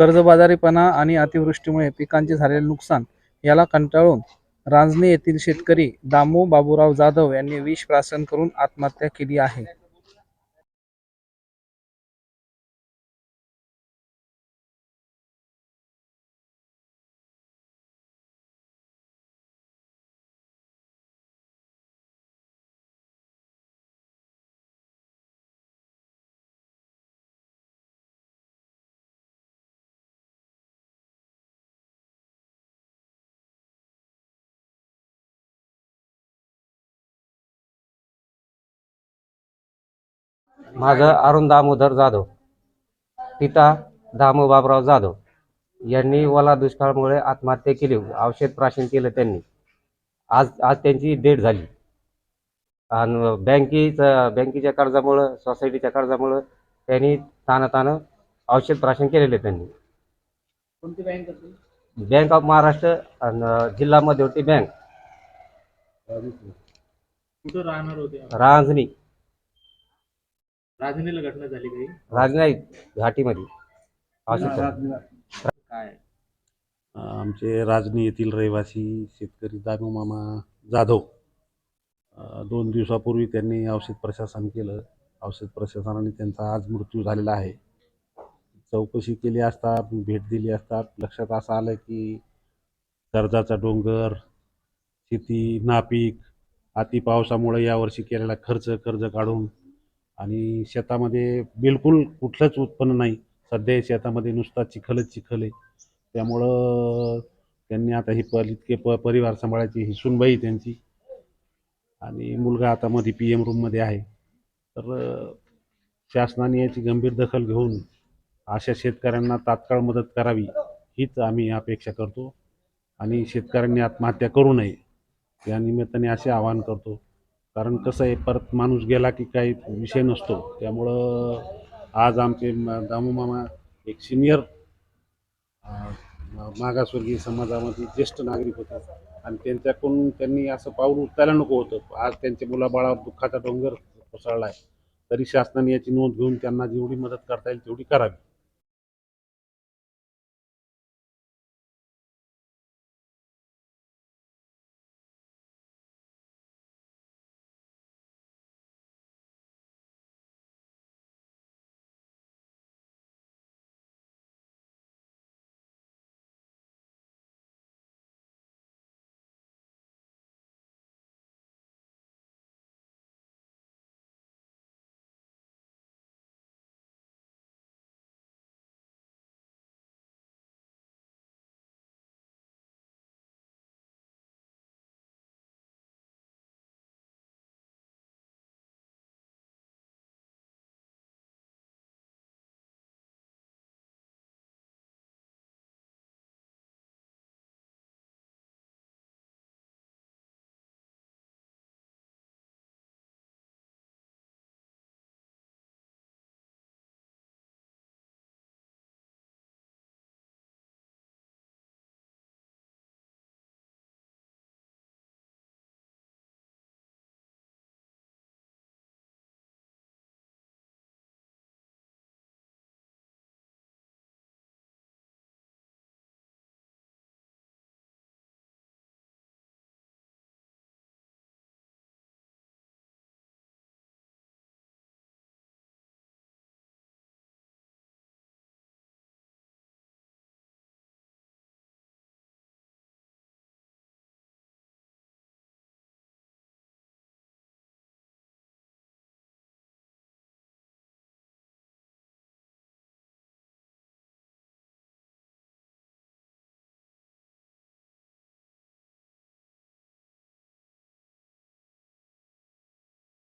कर्जबाजारीपणा आणि अतिवृष्टीमुळे पिकांचे झालेले नुकसान याला कंटाळून रांजणे येथील शेतकरी दामू बाबूराव जाधव यांनी विष प्राशन करून आत्महत्या केली आहे. माझं अरुण दामोदर जाधव पिता दामू बाबराव जाधव यांनी ओला दुष्काळामुळे आत्महत्या केली. औषध प्राशन केलं त्यांनी. आज आज त्यांची डेट झाली. आणि बँकेचं बँकेच्या कर्जामुळं सोसायटीच्या कर्जामुळं त्यांनी तानं औषध प्राशन केलेलं त्यांनी. कोणती बँक बँक ऑफ महाराष्ट्र आणि जिल्हा मध्यवर्ती बँक. कुठं राहणार होते? रांजणी. राजनीला घटना झाली काही? राजनाई घाटीमध्ये. काय? आमचे राजनी येथील रहिवासी शेतकरी दानू मामा जाधव अ, दोन दिवसापूर्वी त्यांनी औषध प्रशासन केलं. औषध प्रशासनाने त्यांचा आज मृत्यू झालेला आहे. चौकशी केली असता भेट दिली असता लक्षात असं आलं की कर्जाचा डोंगर शेती नापीक अति पावसामुळे यावर्षी केलेला खर्च कर्ज काढून आणि शेतामध्ये बिलकुल कुठलंच उत्पन्न नाही. सध्या शेतामध्ये नुसता चिखलच चिखल आहे. त्यामुळं त्यांनी आता ही पर इतके प परिवार सांभाळायची ही सुनबाई त्यांची. आणि मुलगा आता मध्ये पी एम रूममध्ये आहे. तर शासनाने याची गंभीर दखल घेऊन अशा शेतकऱ्यांना तात्काळ मदत करावी हीच आम्ही अपेक्षा करतो. आणि शेतकऱ्यांनी आत्महत्या करू नये या निमित्ताने असे आवाहन करतो. कारण कसं आहे परत माणूस गेला की काही विषय नसतो. त्यामुळं आज आमचे दामू मामा एक सिनियर मागासवर्गीय समाजामध्ये ज्येष्ठ नागरिक होते. आणि त्यांच्याकडून त्यांनी असं पाऊल उचलायला नको होतं. आज त्यांच्या मुलाबाळावर दुःखाचा डोंगर कोसळला आहे तरी शासनाने याची नोंद घेऊन त्यांना जेवढी मदत करता येईल तेवढी करावी.